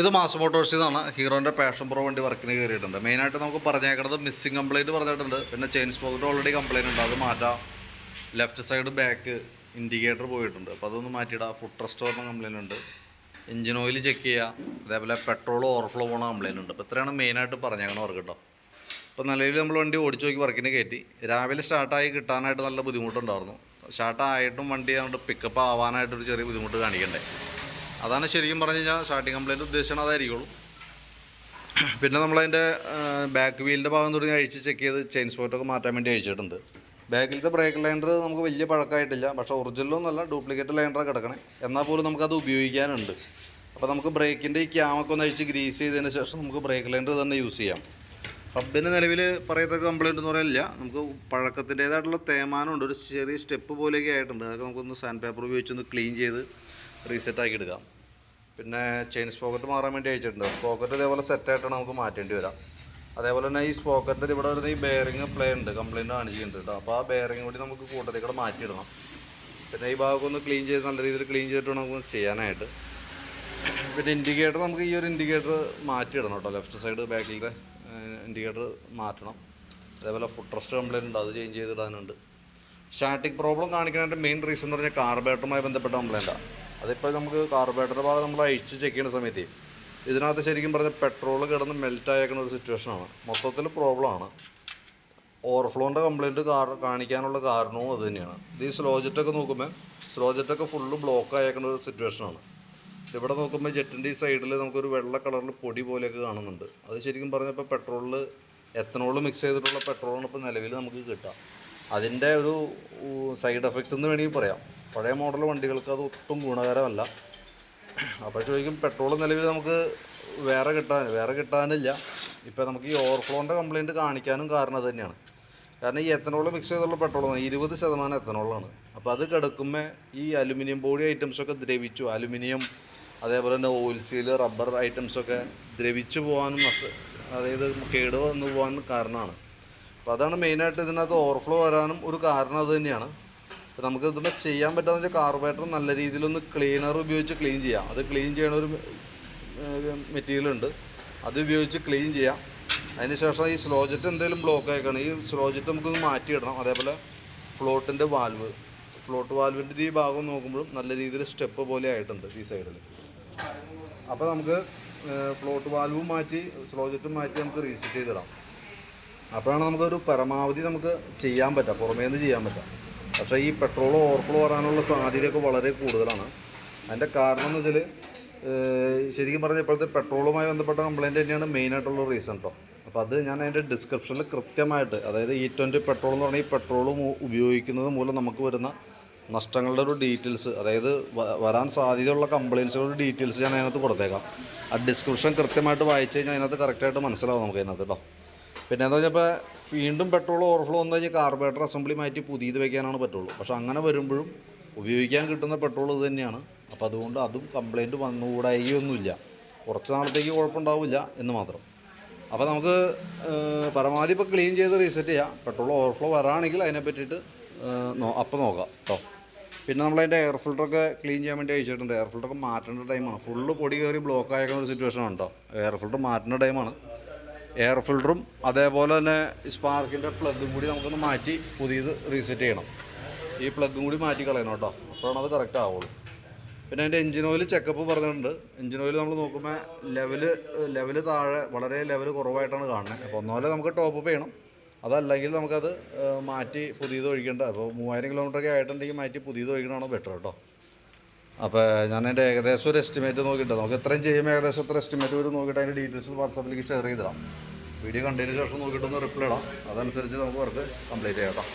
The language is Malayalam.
ഇത് മാസ് മോട്ടോഴ്സിൽ നിന്നാണ് ഹീറോന്റെ പാഷൻ പ്രോ വണ്ടി വർക്കിന് കയറിയിട്ടുണ്ട് മെയിനായിട്ട് നമുക്ക് പറഞ്ഞേക്കുന്നത് മിസ്സിംഗ് കംപ്ലയിന്റ് പറഞ്ഞിട്ടുണ്ട്. പിന്നെ ചെയിൻ സ്പോക്കറ്റ് ഓൾറെഡി കംപ്ലയിന്റ് ഉണ്ട്. അത് മാറ്റാം. ലെഫ്റ്റ് സൈഡ് ബാക്ക് ഇൻഡിക്കേറ്റർ പോയിട്ടുണ്ട്. അപ്പോൾ അതൊന്ന് മാറ്റിയിടാം. ഫുഡ് റെസ്റ്റോറിന് കംപ്ലയിന്റ് ഉണ്ട്. എഞ്ചിൻ ഓയിൽ ചെക്ക് ചെയ്യുക അതേപോലെ പെട്രോൾ ഓവർഫ്ലോ പോണ കംപ്ലയിന്റ് ഉണ്ട്. അപ്പോൾ ഇത്രയാണ് മെയിനായിട്ട് പറഞ്ഞേക്കണം വർക്ക് കേട്ടോ അപ്പോൾ നിലവിൽ നമ്മൾ വണ്ടി ഓടിച്ചു നോക്കി വർക്കിന് കയറ്റി രാവിലെ സ്റ്റാർട്ടായി കിട്ടാനായിട്ട് നല്ല ബുദ്ധിമുട്ടുണ്ടായിരുന്നു. സ്റ്റാർട്ടായിട്ടും വണ്ടി അങ്ങോട്ട് പിക്കപ്പ് ആവാനായിട്ടൊരു ചെറിയ ബുദ്ധിമുട്ട് കാണിക്കണ്ടേ? അതാണ് ശരിക്കും പറഞ്ഞു കഴിഞ്ഞാൽ സ്റ്റാർട്ടിങ് കംപ്ലൈന്റ് ഉദ്ദേശിച്ചത് അതായിരിക്കുള്ളൂ. പിന്നെ നമ്മളതിന്റെ ബാക്ക് വീലിന്റെ ഭാഗം തുടങ്ങി അഴിച്ച് ചെക്ക് ചെയ്ത് ചെയിൻ സ്പോട്ടൊക്കെ മാറ്റാൻ വേണ്ടി അഴിച്ചിട്ടുണ്ട്. ബാക്കിലത്തെ ബ്രേക്ക് ലൈൻഡർ നമുക്ക് വലിയ പഴക്കമായിട്ടില്ല. പക്ഷേ ഒറിജിനലൊന്നുമല്ല ഡ്യൂപ്ലിക്കേറ്റ് ലൈൻഡറാണ് കിടക്കണേ. എന്നാൽ പോലും നമുക്കത് ഉപയോഗിക്കാനുണ്ട്. അപ്പോൾ നമുക്ക് ബ്രേക്കിന്റെ ഈ ക്യാമൊക്കെ ഒന്ന് അഴിച്ച് ഗ്രീസ് ചെയ്തതിന് ശേഷം നമുക്ക് ബ്രേക്ക് ലൈൻഡർ തന്നെ യൂസ് ചെയ്യാം. ഹബിന് നിലവിൽ പറയത്തക്ക കംപ്ലൈന്റ് എന്ന് പറയാനില്ല നമുക്ക് പഴക്കത്തിന്റേതായിട്ടുള്ള തേമാനമുണ്ട് ഒരു ചെറിയ സ്റ്റെപ്പ് പോലെയൊക്കെ ആയിട്ടുണ്ട്. അതൊക്കെ നമുക്കൊന്ന് സാൻഡ് പേപ്പർ ഉപയോഗിച്ചൊന്ന് ക്ലീൻ ചെയ്ത് റീസെറ്റ് ആക്കി എടുക്കാം. പിന്നെ ചെയിൻ സ്പോക്കറ്റ് മാറാൻ വേണ്ടി അയച്ചിട്ടുണ്ട്. സ്പോക്കറ്റ് ഇതേപോലെ സെറ്റായിട്ടാണ് നമുക്ക് മാറ്റേണ്ടി വരാം. അതേപോലെ തന്നെ ഈ സ്പോക്കറ്റിന്റെ ഇവിടെ വരുന്ന ഈ ബെയറിങ് പ്ലേ ഉണ്ട്. കംപ്ലൈന്റ് കാണിച്ചിട്ടുണ്ട് കേട്ടോ അപ്പോൾ ആ ബെയറിങ് കൂടി നമുക്ക് കൂട്ടത്തിൽ കൂടെ മാറ്റിയിടണം. പിന്നെ ഈ ഭാഗമൊന്ന് ക്ലീൻ ചെയ്ത് നല്ല രീതിയിൽ ക്ലീൻ ചെയ്തിട്ട് നമുക്ക് ചെയ്യാനായിട്ട്. പിന്നെ ഇൻഡിക്കേറ്റർ നമുക്ക് ഈ ഒരു ഇൻഡിക്കേറ്റർ മാറ്റിയിടണം കേട്ടോ ലെഫ്റ്റ് സൈഡ് ബാക്കിലത്തെ ഇൻഡിക്കേറ്റർ മാറ്റണം. അതേപോലെ ഫുഡ് ട്രസ്റ്റ് കംപ്ലൈന്റ് ഉണ്ട്. അത് ചേഞ്ച് ചെയ്തിടാനുണ്ട് സ്റ്റാറ്റിക് പ്രോബ്ലം കാണിക്കാനായിട്ട് മെയിൻ റീസൺ എന്ന് പറഞ്ഞാൽ കാർബേറ്ററുമായി ബന്ധപ്പെട്ട കംപ്ലൈന്റാണ് അതിപ്പോൾ നമുക്ക് കാർബേറ്റർ ഭാഗം നമ്മൾ അഴിച്ച് ചെക്ക് ചെയ്യുന്ന സമയത്ത് ഇതിനകത്ത് ശരിക്കും പറഞ്ഞാൽ പെട്രോൾ കിടന്ന് മെൽറ്റ് ആയേക്കുന്ന ഒരു സിറ്റുവേഷനാണ് മൊത്തത്തിൽ പ്രോബ്ലമാണ് ഓവർഫ്ലോന്റെ കാർ കാണിക്കാനുള്ള കാരണവും അത് തന്നെയാണ്. ഇത് ഈ സ്ലോ ജെറ്റൊക്കെ നോക്കുമ്പോൾ സ്ലോ ജെറ്റൊക്കെ ഫുള്ള് ബ്ലോക്ക് ആയേക്കുന്ന ഒരു സിറ്റുവേഷനാണ് ഇവിടെ നോക്കുമ്പോൾ ജെറ്റിന്റെ ഈ സൈഡിൽ നമുക്കൊരു വെള്ള കളറിൽ പൊടി പോലെയൊക്കെ കാണുന്നുണ്ട്. അത് ശരിക്കും പറഞ്ഞപ്പോൾ പെട്രോളിൽ എത്തനോൾ മിക്സ് ചെയ്തിട്ടുള്ള പെട്രോളാണ് ഇപ്പോൾ നിലവിൽ നമുക്ക് കിട്ടാം അതിന്റെ ഒരു സൈഡ് എഫക്റ്റ് എന്ന് വേണമെങ്കിൽ പറയാം. പഴയ മോഡൽ വണ്ടികൾക്ക് അത് ഒട്ടും ഗുണകരമല്ല. അപ്പോൾ ചോദിക്കും പെട്രോൾ നിലവിൽ നമുക്ക് വേറെ കിട്ടാൻ വേറെ കിട്ടാനില്ല. ഇപ്പോൾ നമുക്ക് ഈ ഓവർഫ്ലോന്റെ കംപ്ലയിന്റ് കാണിക്കാനും കാരണം അത് തന്നെയാണ്. കാരണം ഈ എത്തനോൾ മിക്സ് ചെയ്തുള്ള പെട്രോൾ ഇരുപത് ശതമാനം എത്തനോളാണ് അപ്പോൾ അത് കിടക്കുമ്പോൾ ഈ അലുമിനിയം ബോഡി ഐറ്റംസൊക്കെ ദ്രവിച്ചു അലുമിനിയം അതേപോലെ തന്നെ ഓയിൽ സീൽ റബ്ബർ ഐറ്റംസൊക്കെ ദ്രവിച്ചു പോകാനും അതായത് കേട് വന്നു പോകാനും കാരണമാണ്. അപ്പോൾ അതാണ് മെയിനായിട്ട് ഇതിനകത്ത് ഓവർഫ്ലോ വരാനും ഒരു കാരണം അത് തന്നെയാണ്. അപ്പോൾ നമുക്ക് ഇതൊന്ന് ചെയ്യാൻ പറ്റുന്ന വെച്ചാൽ കാർബറേറ്റർ നല്ല രീതിയിലൊന്ന് ക്ലീനർ ഉപയോഗിച്ച് ക്ലീൻ ചെയ്യാം. അത് ക്ലീൻ ചെയ്യണ ഒരു മെറ്റീരിയൽ ഉണ്ട്. അത് ഉപയോഗിച്ച് ക്ലീൻ ചെയ്യാം. അതിന് ശേഷം ഈ സ്ലോജറ്റ് എന്തെങ്കിലും ബ്ലോക്ക് ആയിക്കാണ് ഈ സ്ലോജറ്റ് നമുക്കൊന്ന് മാറ്റിയിടണം അതേപോലെ ഫ്ലോട്ടിന്റെ വാൽവ് ഫ്ലോട്ട് വാൽവിന്റെ ഈ ഭാഗം നോക്കുമ്പോഴും നല്ല രീതിയിൽ സ്റ്റെപ്പ് പോലെ ആയിട്ടുണ്ട് ഈ സൈഡിൽ അപ്പോൾ നമുക്ക് ഫ്ലോട്ട് വാൽവും മാറ്റി സ്ലോജറ്റും മാറ്റി നമുക്ക് റീസെറ്റ് ചെയ്തിടാം. അപ്പോഴാണ് നമുക്കൊരു പരമാവധി നമുക്ക് ചെയ്യാൻ പറ്റുക പുറമേ നിന്ന് ചെയ്യാൻ പറ്റുക പക്ഷേ ഈ പെട്രോൾ ഓവർഫ്ലോ വരാനുള്ള സാധ്യതയൊക്കെ വളരെ കൂടുതലാണ്. അതിന്റെ കാരണം എന്ന് വെച്ചാൽ ശരിക്കും പറഞ്ഞാൽ ഇപ്പോഴത്തെ പെട്രോളുമായി ബന്ധപ്പെട്ട കംപ്ലയിന്റ് തന്നെയാണ് മെയിനായിട്ടുള്ള റീസൺ കേട്ടോ അപ്പോൾ അത് ഞാൻ അതിന്റെ ഡിസ്ക്രിപ്ഷനിൽ കൃത്യമായിട്ട് അതായത് ഈ ട്വന്റി പെട്രോൾ എന്ന് പറഞ്ഞാൽ ഈ പെട്രോൾ ഉപയോഗിക്കുന്നത് മൂലം നമുക്ക് വരുന്ന നഷ്ടങ്ങളുടെ ഒരു ഡീറ്റെയിൽസ് അതായത് വരാൻ സാധ്യതയുള്ള കംപ്ലയിൻസുകളുടെ ഡീറ്റെയിൽസ് ഞാൻ അതിനകത്ത് കൊടുത്തേക്കാം. ആ ഡിസ്ക്രിപ്ഷൻ കൃത്യമായിട്ട് വായിച്ചു കഴിഞ്ഞാൽ അതിനകത്ത് കറക്റ്റായിട്ട് മനസ്സിലാവും നമുക്ക് അതിനകത്ത് കേട്ടോ പിന്നെ എന്താ വെച്ചപ്പോൾ വീണ്ടും പെട്രോൾ ഓവർഫ്ലോ വന്നു കഴിഞ്ഞാൽ കാർബറേറ്റർ അസംബ്ലി മാറ്റി പുതിയത് വെക്കാനാണ് പറ്റുള്ളൂ. പക്ഷെ അങ്ങനെ വരുമ്പോഴും ഉപയോഗിക്കാൻ കിട്ടുന്ന പെട്രോൾ ഇത് തന്നെയാണ്. അപ്പോൾ അതുകൊണ്ട് അതും കംപ്ലൈന്റ് വന്നുകൂടായികയൊന്നുമില്ല കുറച്ച് നാളത്തേക്ക് കുഴപ്പമുണ്ടാവില്ല എന്ന് മാത്രം. അപ്പോൾ നമുക്ക് പരമാവധി ഇപ്പോൾ ക്ലീൻ ചെയ്ത് റീസെറ്റ് ചെയ്യാം. പെട്രോൾ ഓവർഫ്ലോ വരാണെങ്കിൽ അതിനെ പറ്റിയിട്ട് അപ്പോൾ നോക്കാം കേട്ടോ പിന്നെ നമ്മൾ അതിന്റെ എയർ ഫിൽറ്ററൊക്കെ ക്ലീൻ ചെയ്യാൻ വേണ്ടി അയച്ചിട്ടുണ്ട് എയർ ഫിൽറ്ററൊക്കെ മാറ്റേണ്ട ടൈമാണ് ഫുള്ള് പൊടി കയറി ബ്ലോക്ക് ആയേക്കുന്ന ഒരു സിറ്റുവേഷൻ ഉണ്ടോ എയർ ഫിൽറ്റർ മാറ്റേണ്ട ടൈമാണ് എയർ ഫിൽറ്ററും അതേപോലെ തന്നെ സ്പാർക്കിന്റെ പ്ലഗും കൂടി നമുക്കൊന്ന് മാറ്റി പുതിയത് റീസെറ്റ് ചെയ്യണം. ഈ പ്ലഗും കൂടി മാറ്റി കളയണം കേട്ടോ. അപ്പോഴാണ് അത് കറക്റ്റ് ആവുള്ളൂ. പിന്നെ അതിന്റെ എഞ്ചിൻ ഓയിൽ ചെക്കപ്പ് പറഞ്ഞിട്ടുണ്ട്. എഞ്ചിൻ ഓയിൽ നമ്മൾ നോക്കുമ്പോൾ ലെവൽ ലെവൽ താഴെ വളരെ ലെവൽ കുറവായിട്ടാണ് കാണുന്നത്. അപ്പോൾ ഒന്നുപോലെ നമുക്ക് ടോപ്പ് അപ്പ് ചെയ്യണം. അതല്ലെങ്കിൽ നമുക്കത് മാറ്റി പുതിയത് ഒഴിക്കേണ്ട. അപ്പോൾ മൂവായിരം കിലോമീറ്ററൊക്കെ ആയിട്ടുണ്ടെങ്കിൽ മാറ്റി പുതിയത് ഒഴിക്കണമാണ് ബെറ്റർ കേട്ടോ. അപ്പോൾ ഞാൻ എന്റെ ഏകദേശം ഒരു എസ്റ്റിമേറ്റ് നോക്കിയിട്ട് നമുക്ക് എത്രയും ചെയ്യുമ്പോൾ ഏകദേശം എത്ര എസ്റ്റിമേറ്റ് വരും നോക്കിയിട്ട് അതിന്റെ ഡീറ്റെയിൽസ് വാട്സാപ്പിലേക്ക് ഷെയർ ചെയ്തിടാം. വീഡിയോ കണ്ടതിന് ശേഷം നോക്കിയിട്ടൊന്ന് റിപ്ലൈ ഇടാം. അതനുസരിച്ച് നമുക്ക് വർക്ക് കംപ്ലീറ്റ് ചെയ്യാം